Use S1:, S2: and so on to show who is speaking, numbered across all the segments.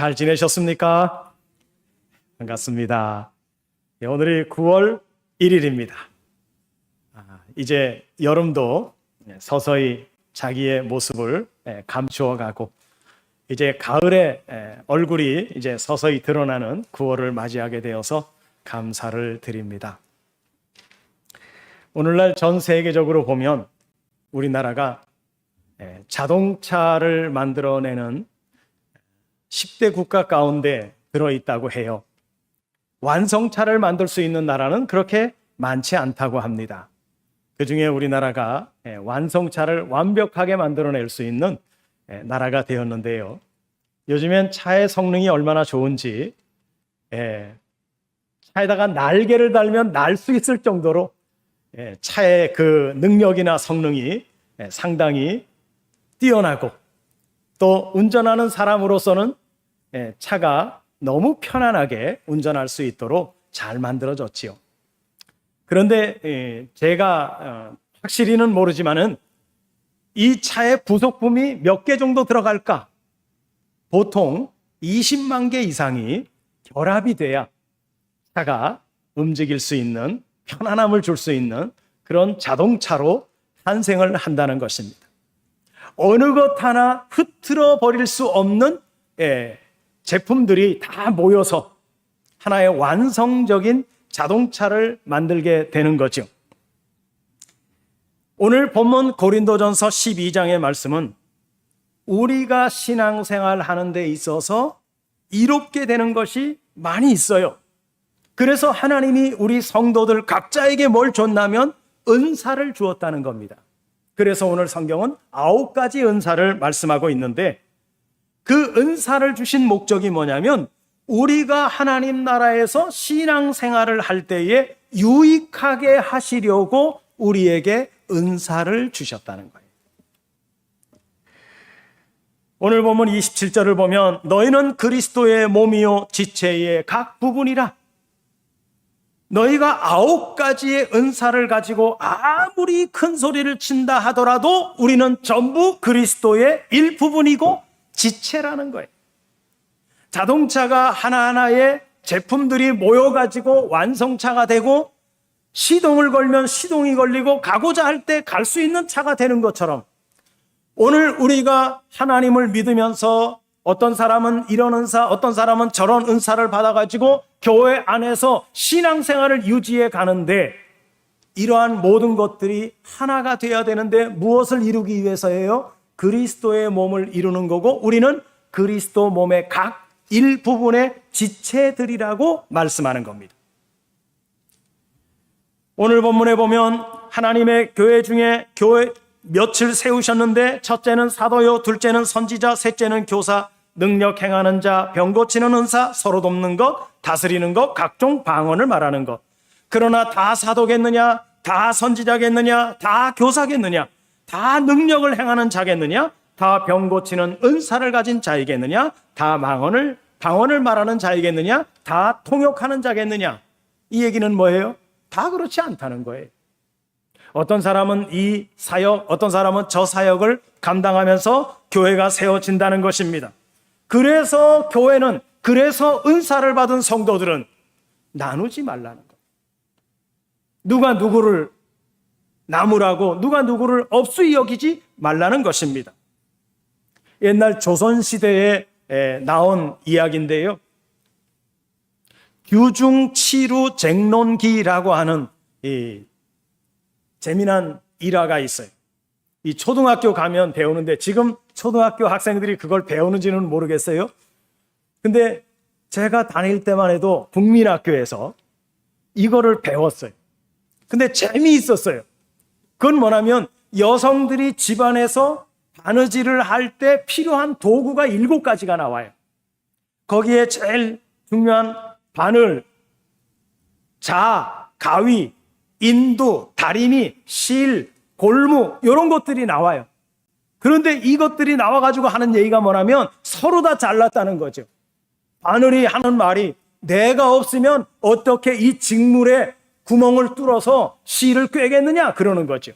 S1: 잘 지내셨습니까? 반갑습니다. 네, 오늘이 9월 1일입니다. 아, 이제 여름도 서서히 자기의 모습을 예, 감추어 가고 이제 가을에 예, 얼굴이 이제 서서히 드러나는 9월을 맞이하게 되어서 감사를 드립니다. 오늘날 전 세계적으로 보면 우리나라가 예, 자동차를 만들어내는 10대 국가 가운데 들어있다고 해요. 완성차를 만들 수 있는 나라는 그렇게 많지 않다고 합니다. 그 중에 우리나라가 예, 완성차를 완벽하게 만들어낼 수 있는 예, 나라가 되었는데요. 요즘엔 차의 성능이 얼마나 좋은지, 예, 차에다가 날개를 달면 날 수 있을 정도로 예, 차의 그 능력이나 성능이 예, 상당히 뛰어나고 또 운전하는 사람으로서는 예, 차가 너무 편안하게 운전할 수 있도록 잘 만들어졌지요. 그런데 예, 제가 어, 확실히는 모르지만은 이 차의 부속품이 몇 개 정도 들어갈까? 보통 20만 개 이상이 결합이 돼야 차가 움직일 수 있는 편안함을 줄 수 있는 그런 자동차로 탄생을 한다는 것입니다. 어느 것 하나 흐트러 버릴 수 없는 예, 제품들이 다 모여서 하나의 완성적인 자동차를 만들게 되는 거죠. 오늘 본문 고린도전서 12장의 말씀은 우리가 신앙생활 하는 데 있어서 이롭게 되는 것이 많이 있어요. 그래서 하나님이 우리 성도들 각자에게 뭘 줬냐면 은사를 주었다는 겁니다. 그래서 오늘 성경은 아홉 가지 은사를 말씀하고 있는데 그 은사를 주신 목적이 뭐냐면 우리가 하나님 나라에서 신앙 생활을 할 때에 유익하게 하시려고 우리에게 은사를 주셨다는 거예요. 오늘 보면 27절을 보면 너희는 그리스도의 몸이요 지체의 각 부분이라 너희가 아홉 가지의 은사를 가지고 아무리 큰 소리를 친다 하더라도 우리는 전부 그리스도의 일부분이고 지체라는 거예요. 자동차가 하나하나의 제품들이 모여가지고 완성차가 되고 시동을 걸면 시동이 걸리고 가고자 할 때 갈 수 있는 차가 되는 것처럼 오늘 우리가 하나님을 믿으면서 어떤 사람은 이런 은사, 어떤 사람은 저런 은사를 받아가지고 교회 안에서 신앙생활을 유지해 가는데 이러한 모든 것들이 하나가 되어야 되는데 무엇을 이루기 위해서예요? 그리스도의 몸을 이루는 거고 우리는 그리스도 몸의 각 일부분의 지체들이라고 말씀하는 겁니다. 오늘 본문에 보면 하나님의 교회 중에 교회 며칠 세우셨는데 첫째는 사도요, 둘째는 선지자, 셋째는 교사, 능력 행하는 자, 병 고치는 은사, 서로 돕는 것, 다스리는 것, 각종 방언을 말하는 것. 그러나 다 사도겠느냐? 다 선지자겠느냐? 다 교사겠느냐? 다 능력을 행하는 자겠느냐? 다 병 고치는 은사를 가진 자이겠느냐? 다 망언을 방언을 말하는 자이겠느냐? 다 통역하는 자겠느냐? 이 얘기는 뭐예요? 다 그렇지 않다는 거예요. 어떤 사람은 이 사역, 어떤 사람은 저 사역을 감당하면서 교회가 세워진다는 것입니다. 그래서 교회는 그래서 은사를 받은 성도들은 나누지 말라는 것. 누가 누구를 나무라고 누가 누구를 업수히 여기지 말라는 것입니다. 옛날 조선 시대에 나온 이야기인데요. 규중치루 쟁론기라고 하는 이 재미난 일화가 있어요. 이 초등학교 가면 배우는데 지금 초등학교 학생들이 그걸 배우는지는 모르겠어요. 근데 제가 다닐 때만 해도 국민학교에서 이거를 배웠어요. 근데 재미있었어요. 그건 뭐냐면 여성들이 집안에서 바느질을 할 때 필요한 도구가 일곱 가지가 나와요. 거기에 제일 중요한 바늘, 자, 가위, 인두, 다리미, 실, 골무 이런 것들이 나와요. 그런데 이것들이 나와가지고 하는 얘기가 뭐냐면 서로 다 잘났다는 거죠. 바늘이 하는 말이 내가 없으면 어떻게 이 직물에 구멍을 뚫어서 실을 꿰겠느냐 그러는 거죠.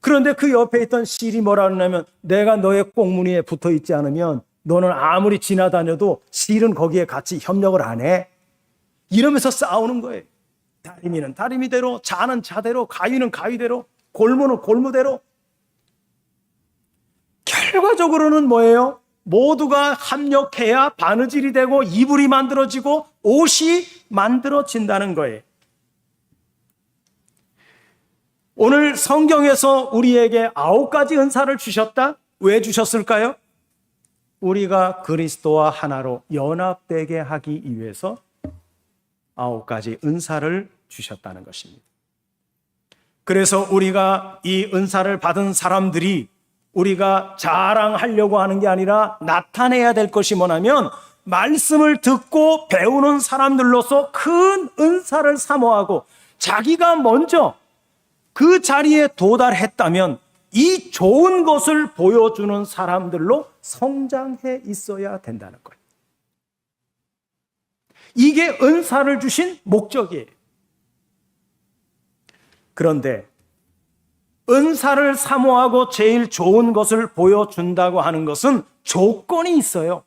S1: 그런데 그 옆에 있던 실이 뭐라 그러냐면 내가 너의 꽁무니에 붙어 있지 않으면 너는 아무리 지나다녀도 실은 거기에 같이 협력을 안 해. 이러면서 싸우는 거예요. 다리미는 다리미대로, 자는 자대로, 가위는 가위대로, 골무는 골무대로. 결과적으로는 뭐예요? 모두가 합력해야 바느질이 되고 이불이 만들어지고 옷이 만들어진다는 거예요. 오늘 성경에서 우리에게 아홉 가지 은사를 주셨다? 왜 주셨을까요? 우리가 그리스도와 하나로 연합되게 하기 위해서 아홉 가지 은사를 주셨다는 것입니다. 그래서 우리가 이 은사를 받은 사람들이 우리가 자랑하려고 하는 게 아니라 나타내야 될 것이 뭐냐면 말씀을 듣고 배우는 사람들로서 큰 은사를 사모하고 자기가 먼저 그 자리에 도달했다면 이 좋은 것을 보여주는 사람들로 성장해 있어야 된다는 거예요. 이게 은사를 주신 목적이에요. 그런데 은사를 사모하고 제일 좋은 것을 보여준다고 하는 것은 조건이 있어요.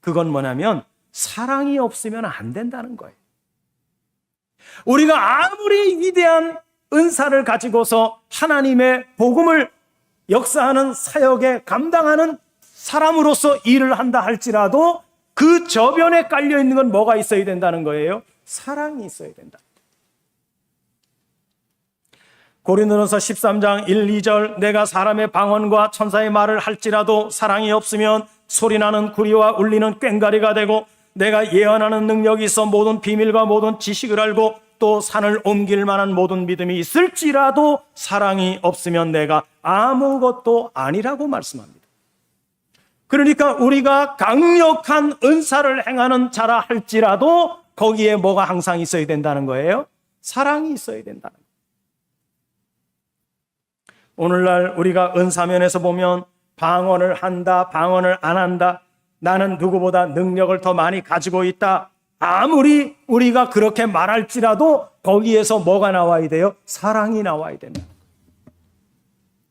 S1: 그건 뭐냐면 사랑이 없으면 안 된다는 거예요. 우리가 아무리 위대한 은사를 가지고서 하나님의 복음을 역사하는 사역에 감당하는 사람으로서 일을 한다 할지라도 그 저변에 깔려 있는 건 뭐가 있어야 된다는 거예요? 사랑이 있어야 된다. 고린도전서 13장 1, 2절 내가 사람의 방언과 천사의 말을 할지라도 사랑이 없으면 소리나는 구리와 울리는 꽹가리가 되고 내가 예언하는 능력이 있어 모든 비밀과 모든 지식을 알고 또 산을 옮길 만한 모든 믿음이 있을지라도 사랑이 없으면 내가 아무것도 아니라고 말씀합니다. 그러니까 우리가 강력한 은사를 행하는 자라 할지라도 거기에 뭐가 항상 있어야 된다는 거예요? 사랑이 있어야 된다는 거예요. 오늘날 우리가 은사면에서 보면 방언을 한다, 방언을 안 한다, 나는 누구보다 능력을 더 많이 가지고 있다. 아무리 우리가 그렇게 말할지라도 거기에서 뭐가 나와야 돼요? 사랑이 나와야 된다.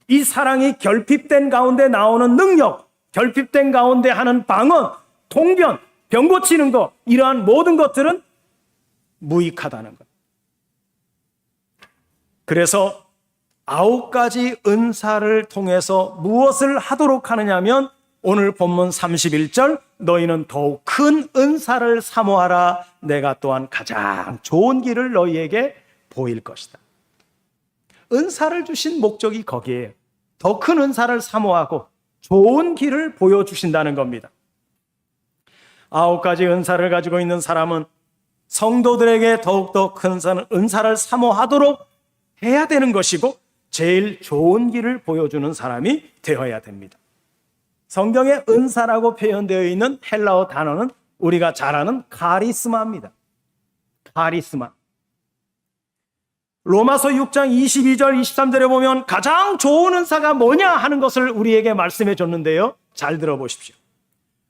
S1: 이 사랑이 결핍된 가운데 나오는 능력, 결핍된 가운데 하는 방언, 통변, 병 고치는 것, 이러한 모든 것들은 무익하다는 것. 그래서 아홉 가지 은사를 통해서 무엇을 하도록 하느냐면 오늘 본문 31절 너희는 더욱 큰 은사를 사모하라 내가 또한 가장 좋은 길을 너희에게 보일 것이다. 은사를 주신 목적이 거기에요. 더 큰 은사를 사모하고 좋은 길을 보여주신다는 겁니다. 아홉 가지 은사를 가지고 있는 사람은 성도들에게 더욱더 큰 은사를 사모하도록 해야 되는 것이고 제일 좋은 길을 보여주는 사람이 되어야 됩니다. 성경에 은사라고 표현되어 있는 헬라어 단어는 우리가 잘 아는 카리스마입니다. 카리스마. 로마서 6장 22절 23절에 보면 가장 좋은 은사가 뭐냐 하는 것을 우리에게 말씀해 줬는데요. 잘 들어보십시오.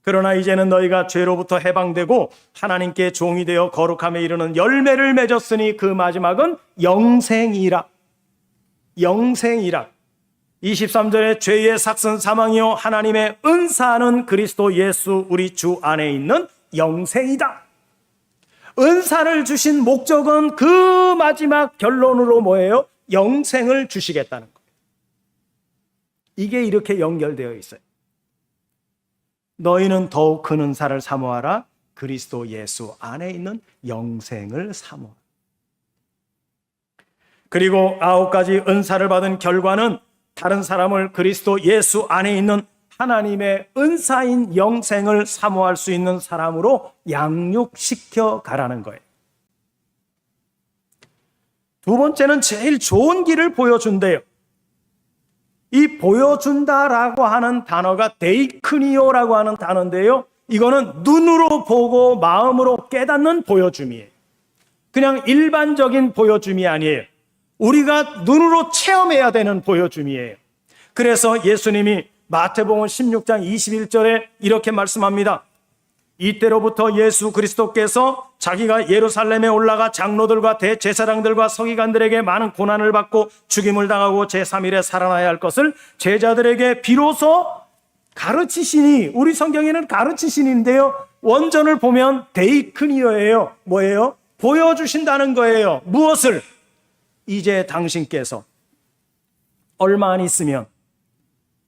S1: 그러나 이제는 너희가 죄로부터 해방되고 하나님께 종이 되어 거룩함에 이르는 열매를 맺었으니 그 마지막은 영생이라. 영생이라. 23절에 죄의 삭슨 사망이요 하나님의 은사는 그리스도 예수 우리 주 안에 있는 영생이다. 은사를 주신 목적은 그 마지막 결론으로 뭐예요? 영생을 주시겠다는 거예요. 이게 이렇게 연결되어 있어요. 너희는 더욱 큰 은사를 사모하라. 그리스도 예수 안에 있는 영생을 사모하라. 그리고 아홉 가지 은사를 받은 결과는 다른 사람을 그리스도 예수 안에 있는 하나님의 은사인 영생을 사모할 수 있는 사람으로 양육시켜 가라는 거예요. 두 번째는 제일 좋은 길을 보여준대요. 이 보여준다라고 하는 단어가 데이크니오라고 하는 단어인데요. 이거는 눈으로 보고 마음으로 깨닫는 보여줌이에요. 그냥 일반적인 보여줌이 아니에요. 우리가 눈으로 체험해야 되는 보여줌이에요. 그래서 예수님이 마태복음 16장 21절에 이렇게 말씀합니다. 이때로부터 예수 그리스도께서 자기가 예루살렘에 올라가 장로들과 대제사장들과 서기관들에게 많은 고난을 받고 죽임을 당하고 제3일에 살아나야 할 것을 제자들에게 비로소 가르치시니 우리 성경에는 가르치시는데요. 원전을 보면 데이크니어예요. 뭐예요? 보여주신다는 거예요. 무엇을? 이제 당신께서 얼마 안 있으면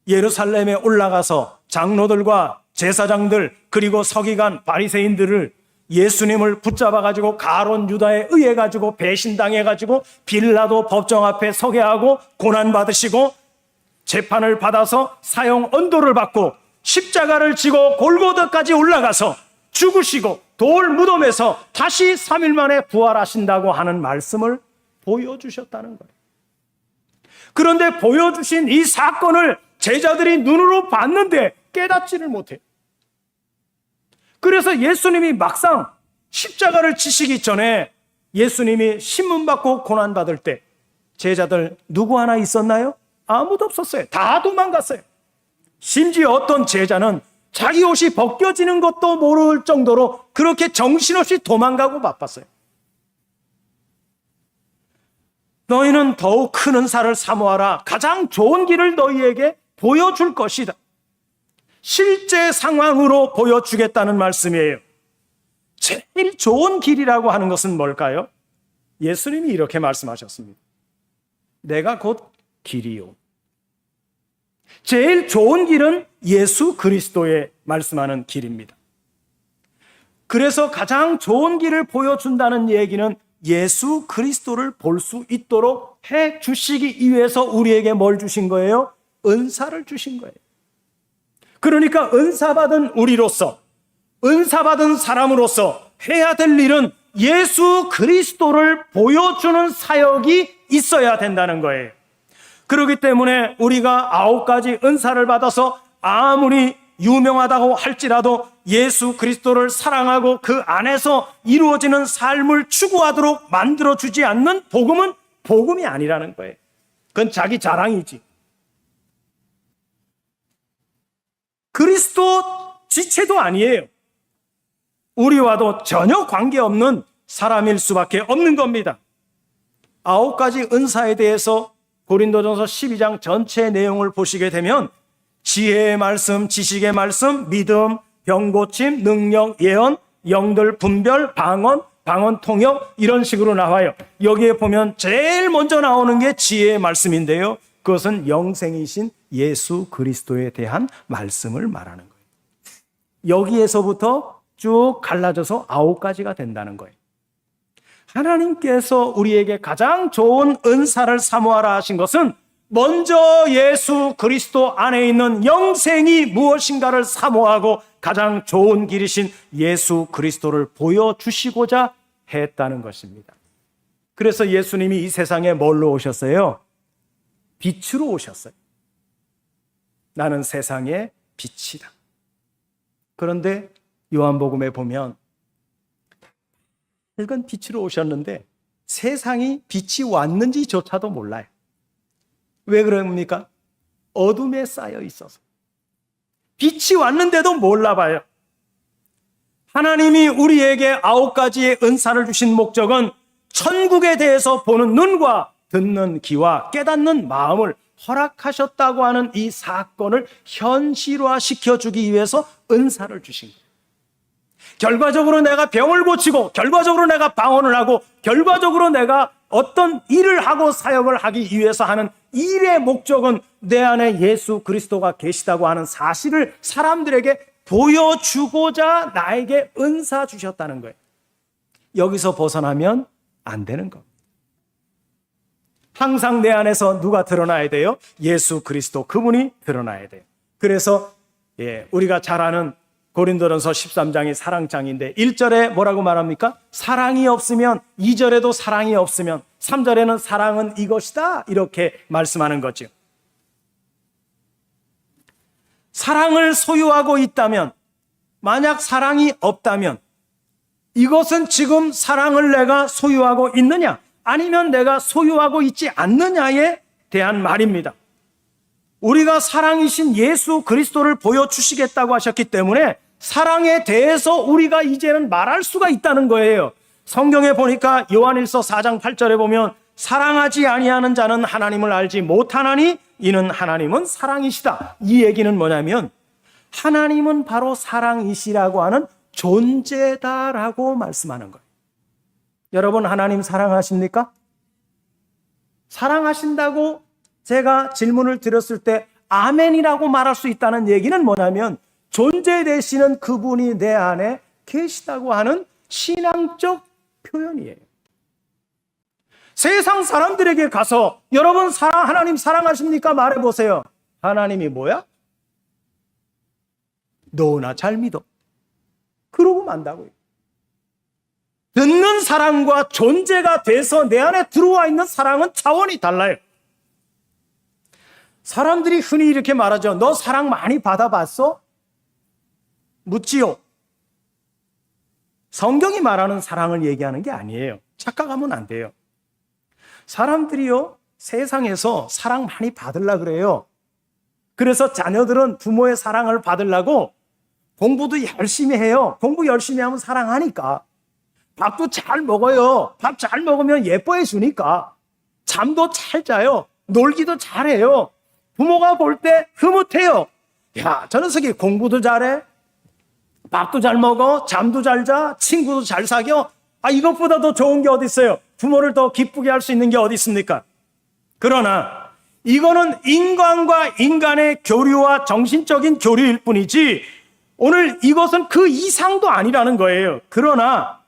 S1: 예루살렘에 올라가서 장로들과 제사장들 그리고 서기관 바리새인들을 예수님을 붙잡아 가지고 가론 유다에 의해 가지고 배신당해 가지고 빌라도 법정 앞에 서게 하고 고난 받으시고 재판을 받아서 사형 언도를 받고 십자가를 지고 골고다까지 올라가서 죽으시고 돌 무덤에서 다시 3일 만에 부활하신다고 하는 말씀을 보여주셨다는 거예요. 그런데 보여주신 이 사건을 제자들이 눈으로 봤는데 깨닫지를 못해. 그래서 예수님이 막상 십자가를 지시기 전에 예수님이 신문 받고 고난 받을 때 제자들 누구 하나 있었나요? 아무도 없었어요. 다 도망갔어요. 심지어 어떤 제자는 자기 옷이 벗겨지는 것도 모를 정도로 그렇게 정신없이 도망가고 바빴어요. 너희는 더욱 큰 은사를 사모하라. 가장 좋은 길을 너희에게 보여줄 것이다. 실제 상황으로 보여주겠다는 말씀이에요. 제일 좋은 길이라고 하는 것은 뭘까요? 예수님이 이렇게 말씀하셨습니다. 내가 곧 길이요. 제일 좋은 길은 예수 그리스도의 말씀하는 길입니다. 그래서 가장 좋은 길을 보여준다는 얘기는 예수 그리스도를 볼 수 있도록 해 주시기 위해서 우리에게 뭘 주신 거예요? 은사를 주신 거예요. 그러니까 은사 받은 우리로서 은사 받은 사람으로서 해야 될 일은 예수 그리스도를 보여주는 사역이 있어야 된다는 거예요. 그렇기 때문에 우리가 아홉 가지 은사를 받아서 아무리 유명하다고 할지라도 예수 그리스도를 사랑하고 그 안에서 이루어지는 삶을 추구하도록 만들어 주지 않는 복음은 복음이 아니라는 거예요. 그건 자기 자랑이지. 그리스도 지체도 아니에요. 우리와도 전혀 관계없는 사람일 수밖에 없는 겁니다. 아홉 가지 은사에 대해서 고린도전서 12장 전체 내용을 보시게 되면 지혜의 말씀, 지식의 말씀, 믿음, 병고침, 능력, 예언, 영들 분별, 방언, 방언 통역 이런 식으로 나와요. 여기에 보면 제일 먼저 나오는 게 지혜의 말씀인데요. 그것은 영생이신 예수 그리스도에 대한 말씀을 말하는 거예요. 여기에서부터 쭉 갈라져서 아홉 가지가 된다는 거예요. 하나님께서 우리에게 가장 좋은 은사를 사모하라 하신 것은 먼저 예수 그리스도 안에 있는 영생이 무엇인가를 사모하고 가장 좋은 길이신 예수 그리스도를 보여주시고자 했다는 것입니다. 그래서 예수님이 이 세상에 뭘로 오셨어요? 빛으로 오셨어요. 나는 세상의 빛이다. 그런데 요한복음에 보면 밝은 빛으로 오셨는데 세상이 빛이 왔는지조차도 몰라요. 왜 그럽니까? 어둠에 쌓여 있어서. 빛이 왔는데도 몰라봐요. 하나님이 우리에게 아홉 가지의 은사를 주신 목적은 천국에 대해서 보는 눈과 듣는 귀와 깨닫는 마음을 허락하셨다고 하는 이 사건을 현실화 시켜주기 위해서 은사를 주신 거예요. 결과적으로 내가 병을 고치고, 결과적으로 내가 방언을 하고, 결과적으로 내가 어떤 일을 하고 사역을 하기 위해서 하는 일의 목적은 내 안에 예수 그리스도가 계시다고 하는 사실을 사람들에게 보여주고자 나에게 은사 주셨다는 거예요. 여기서 벗어나면 안 되는 겁니다. 항상 내 안에서 누가 드러나야 돼요? 예수 그리스도 그분이 드러나야 돼요. 그래서 예, 우리가 잘 아는 고린도전서 13장이 사랑장인데 1절에 뭐라고 말합니까? 사랑이 없으면 2절에도 사랑이 없으면 3절에는 사랑은 이것이다 이렇게 말씀하는 거죠. 사랑을 소유하고 있다면 만약 사랑이 없다면 이것은 지금 사랑을 내가 소유하고 있느냐 아니면 내가 소유하고 있지 않느냐에 대한 말입니다. 우리가 사랑이신 예수 그리스도를 보여주시겠다고 하셨기 때문에 사랑에 대해서 우리가 이제는 말할 수가 있다는 거예요. 성경에 보니까 요한일서 4장 8절에 보면 사랑하지 아니하는 자는 하나님을 알지 못하나니 이는 하나님은 사랑이시다. 이 얘기는 뭐냐면 하나님은 바로 사랑이시라고 하는 존재다라고 말씀하는 거예요. 여러분, 하나님 사랑하십니까? 사랑하신다고 제가 질문을 드렸을 때 아멘이라고 말할 수 있다는 얘기는 뭐냐면 존재 되시는 그분이 내 안에 계시다고 하는 신앙적 표현이에요. 세상 사람들에게 가서 여러분 사랑 하나님 사랑하십니까 말해 보세요. 하나님이 뭐야? 너나 잘 믿어. 그러고 만다고요. 듣는 사랑과 존재가 돼서 내 안에 들어와 있는 사랑은 차원이 달라요. 사람들이 흔히 이렇게 말하죠. 너 사랑 많이 받아봤어? 묻지요. 성경이 말하는 사랑을 얘기하는 게 아니에요. 착각하면 안 돼요. 사람들이요, 세상에서 사랑 많이 받으려 그래요. 그래서 자녀들은 부모의 사랑을 받으려고 공부도 열심히 해요. 공부 열심히 하면 사랑하니까. 밥도 잘 먹어요. 밥 잘 먹으면 예뻐해 주니까. 잠도 잘 자요. 놀기도 잘해요. 부모가 볼 때 흐뭇해요. 야, 저 녀석이 공부도 잘해. 밥도 잘 먹어. 잠도 잘 자. 친구도 잘 사겨. 아, 이것보다 더 좋은 게 어디 있어요? 부모를 더 기쁘게 할 수 있는 게 어디 있습니까? 그러나 이거는 인간과 인간의 교류와 정신적인 교류일 뿐이지 오늘 이것은 그 이상도 아니라는 거예요. 그러나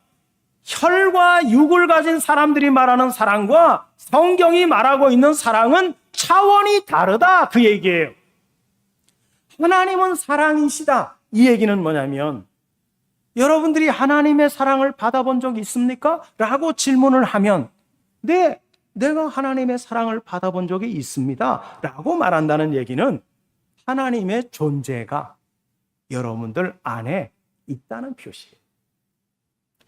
S1: 혈과 육을 가진 사람들이 말하는 사랑과 성경이 말하고 있는 사랑은 차원이 다르다 그 얘기예요. 하나님은 사랑이시다. 이 얘기는 뭐냐면 여러분들이 하나님의 사랑을 받아본 적 있습니까? 라고 질문을 하면 네, 내가 하나님의 사랑을 받아본 적이 있습니다. 라고 말한다는 얘기는 하나님의 존재가 여러분들 안에 있다는 표시예요.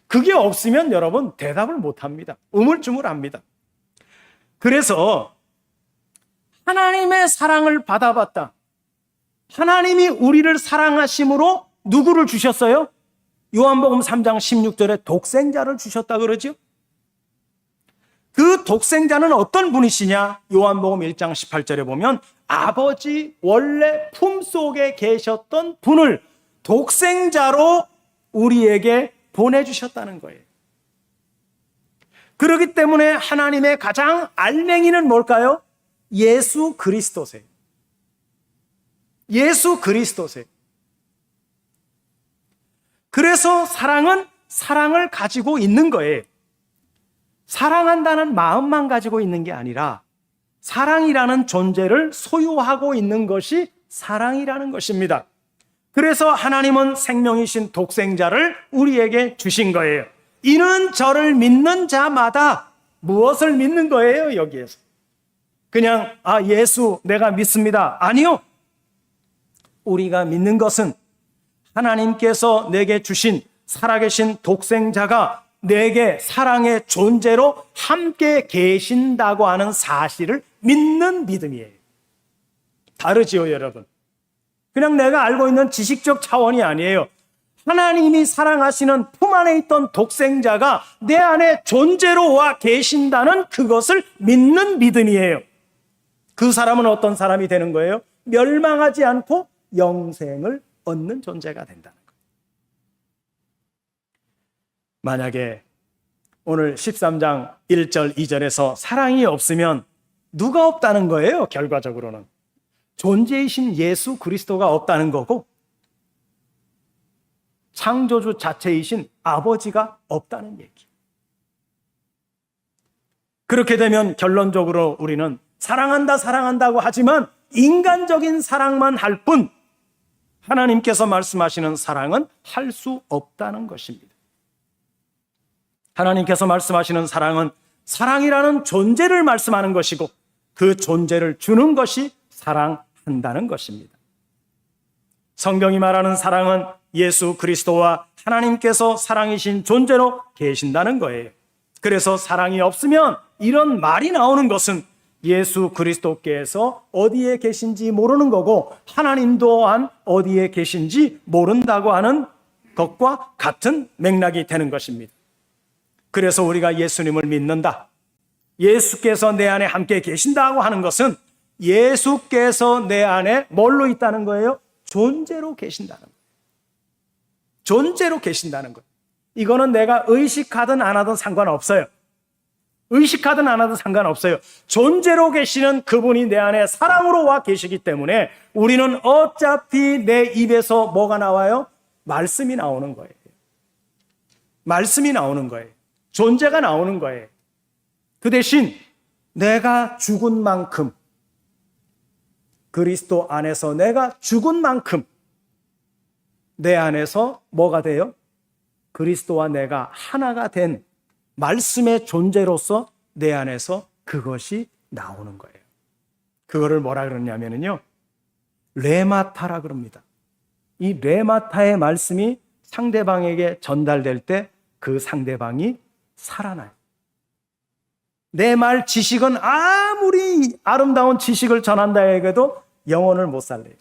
S1: 그게 없으면 여러분 대답을 못 합니다. 우물쭈물합니다. 그래서 하나님의 사랑을 받아봤다. 하나님이 우리를 사랑하심으로 누구를 주셨어요? 요한복음 3장 16절에 독생자를 주셨다 그러죠? 그 독생자는 어떤 분이시냐? 요한복음 1장 18절에 보면 아버지 원래 품속에 계셨던 분을 독생자로 우리에게 보내주셨다는 거예요. 그렇기 때문에 하나님의 가장 알맹이는 뭘까요? 예수 그리스도세요. 예수 그리스도세요. 그래서 사랑은 사랑을 가지고 있는 거예요. 사랑한다는 마음만 가지고 있는 게 아니라 사랑이라는 존재를 소유하고 있는 것이 사랑이라는 것입니다. 그래서 하나님은 생명이신 독생자를 우리에게 주신 거예요. 이는 저를 믿는 자마다 무엇을 믿는 거예요, 여기에서? 그냥, 아, 예수, 내가 믿습니다. 아니요. 우리가 믿는 것은 하나님께서 내게 주신 살아계신 독생자가 내게 사랑의 존재로 함께 계신다고 하는 사실을 믿는 믿음이에요. 다르지요, 여러분? 그냥 내가 알고 있는 지식적 차원이 아니에요. 하나님이 사랑하시는 품 안에 있던 독생자가 내 안에 존재로 와 계신다는 그것을 믿는 믿음이에요. 그 사람은 어떤 사람이 되는 거예요? 멸망하지 않고 영생을 얻는 존재가 된다는 거예요. 만약에 오늘 13장 1절 2절에서 사랑이 없으면 누가 없다는 거예요, 결과적으로는. 존재이신 예수 그리스도가 없다는 거고, 창조주 자체이신 아버지가 없다는 얘기. 그렇게 되면 결론적으로 우리는 사랑한다, 사랑한다고 하지만 인간적인 사랑만 할 뿐, 하나님께서 말씀하시는 사랑은 할 수 없다는 것입니다. 하나님께서 말씀하시는 사랑은 사랑이라는 존재를 말씀하는 것이고 그 존재를 주는 것이 사랑한다는 것입니다. 성경이 말하는 사랑은 예수 그리스도와 하나님께서 사랑이신 존재로 계신다는 거예요. 그래서 사랑이 없으면 이런 말이 나오는 것은 예수 그리스도께서 어디에 계신지 모르는 거고 하나님 또한 어디에 계신지 모른다고 하는 것과 같은 맥락이 되는 것입니다. 그래서 우리가 예수님을 믿는다. 예수께서 내 안에 함께 계신다고 하는 것은 예수께서 내 안에 뭘로 있다는 거예요? 존재로 계신다는 거예요. 존재로 계신다는 거예요. 이거는 내가 의식하든 안 하든 상관없어요. 의식하든 안 하든 상관없어요. 존재로 계시는 그분이 내 안에 사랑으로 와 계시기 때문에 우리는 어차피 내 입에서 뭐가 나와요? 말씀이 나오는 거예요. 말씀이 나오는 거예요. 존재가 나오는 거예요. 그 대신 내가 죽은 만큼 그리스도 안에서 내가 죽은 만큼 내 안에서 뭐가 돼요? 그리스도와 내가 하나가 된 말씀의 존재로서 내 안에서 그것이 나오는 거예요. 그거를 뭐라 그러냐면요. 레마타라 그럽니다. 이 레마타의 말씀이 상대방에게 전달될 때 그 상대방이 살아나요. 내 말 지식은 아무리 아름다운 지식을 전한다 해도 영혼을 못 살려요.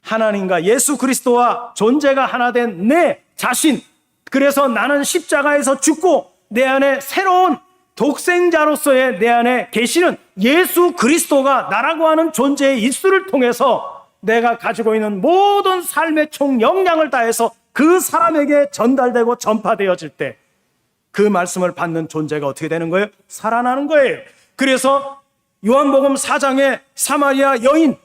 S1: 하나님과 예수 그리스도와 존재가 하나 된 내 자신. 그래서 나는 십자가에서 죽고 내 안에 새로운 독생자로서의 내 안에 계시는 예수 그리스도가 나라고 하는 존재의 입술을 통해서 내가 가지고 있는 모든 삶의 총 역량을 다해서 그 사람에게 전달되고 전파되어질 때 그 말씀을 받는 존재가 어떻게 되는 거예요? 살아나는 거예요. 그래서 요한복음 4장에 사마리아 여인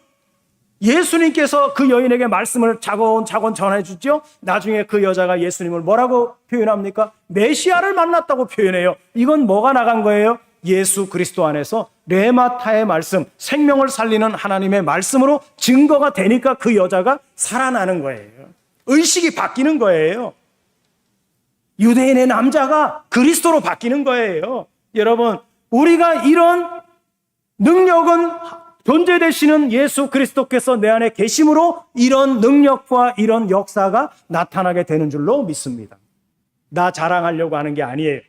S1: 예수님께서 그 여인에게 말씀을 차곤차곤 전해 주죠. 나중에 그 여자가 예수님을 뭐라고 표현합니까? 메시아를 만났다고 표현해요. 이건 뭐가 나간 거예요? 예수 그리스도 안에서 레마타의 말씀, 생명을 살리는 하나님의 말씀으로 증거가 되니까 그 여자가 살아나는 거예요. 의식이 바뀌는 거예요. 유대인의 남자가 그리스도로 바뀌는 거예요. 여러분, 우리가 이런 능력은 존재 되시는 예수 그리스도께서 내 안에 계심으로 이런 능력과 이런 역사가 나타나게 되는 줄로 믿습니다. 나 자랑하려고 하는 게 아니에요.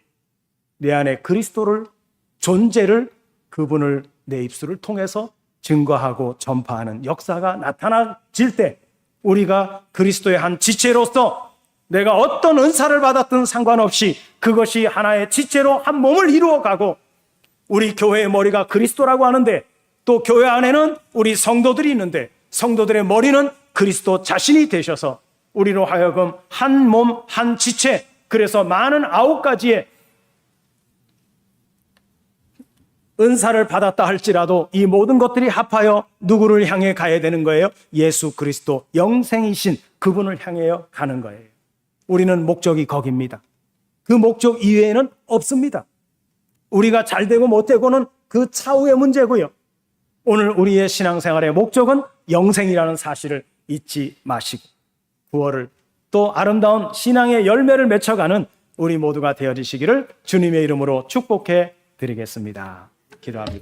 S1: 내 안에 그리스도를 존재를 그분을 내 입술을 통해서 증거하고 전파하는 역사가 나타나질 때 우리가 그리스도의 한 지체로서 내가 어떤 은사를 받았든 상관없이 그것이 하나의 지체로 한 몸을 이루어가고 우리 교회의 머리가 그리스도라고 하는데 또 교회 안에는 우리 성도들이 있는데 성도들의 머리는 그리스도 자신이 되셔서 우리로 하여금 한 몸, 한 지체, 그래서 많은 아홉 가지의 은사를 받았다 할지라도 이 모든 것들이 합하여 누구를 향해 가야 되는 거예요? 예수 그리스도 영생이신 그분을 향하여 가는 거예요. 우리는 목적이 거기입니다. 그 목적 이외에는 없습니다. 우리가 잘 되고 못 되고는 그 차후의 문제고요. 오늘 우리의 신앙생활의 목적은 영생이라는 사실을 잊지 마시고 구원을 또 아름다운 신앙의 열매를 맺혀가는 우리 모두가 되어지시기를 주님의 이름으로 축복해 드리겠습니다. 기도합니다.